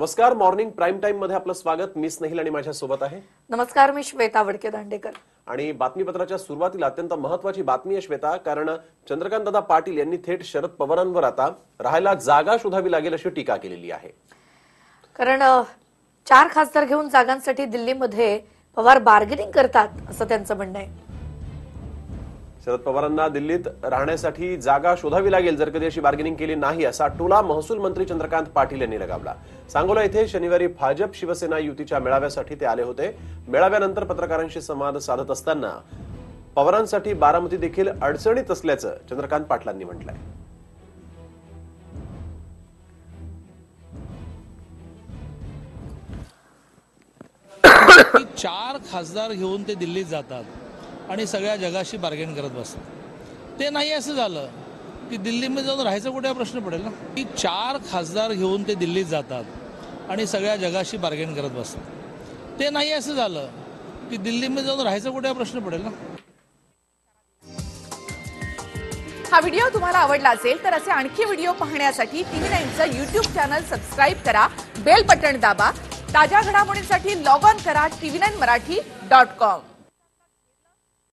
नमस्कार morning prime टाइममध्ये आपलं स्वागत. मी स्नेहिल आणि माझ्या सोबत आहे. नमस्कार मी श्वेता वडके दांडेकर. आणि बातमीपत्राच्या सुरुवातीला अत्यंत महत्वाची बातमी आहे श्वेता कारण चंद्रकांत दादा पाटील यांनी थेट शरद पवारांवर आता राहायला जागा शोधावी लागेल अशी टीका केलेली आहे. कारण चार खासदार घेऊन जागांसाठी दिल्लीमध्ये पवार बार्गेनिंग करतात असं त्यांचं म्हणणं आहे. शरद पवारांना दिल्लीत राहण्यासाठी जागा शोधावी लागेल. जर कधी अशी बार्गेनिंग केली नाही असा टोला महसूल मंत्री चंद्रकांत पाटील यांनी लगावला. सांगोला येथे शनिवारी भाजप शिवसेना युतीच्या मेळाव्यासाठी ते आले होते. मेळाव्यानंतर पत्रकारांशी संवाद साधत असताना पवारांसाठी बारामती देखील अडचणीत असल्याचं चंद्रकांत पाटलांनी म्हटलंय. चार खासदार घेऊन ते दिल्लीत जातात. आणि सगळ्या जगाशी बार्गेन करत बसतात. ते नाही असं झालं की दिल्लीमध्ये जाऊन राहायचा कुठे हा प्रश्न पडेल ना? की चार खासदार घेऊन ते दिल्लीत जातात आणि सगळ्या जगाशी बार्गेन करत बसतात. ते नाही असं झालं की दिल्लीमध्ये जाऊन राहायचा कुठे हा प्रश्न पडेल ना? हा व्हिडिओ तुम्हाला आवडला असेल तर असे आणखी व्हिडिओ पाहण्यासाठी टीव्ही नाईनचं युट्यूब चॅनल सबस्क्राईब करा बेल बटन दाबा ताज्या घडामोडींसाठी लॉग ऑन करा TV nine Marathi dot com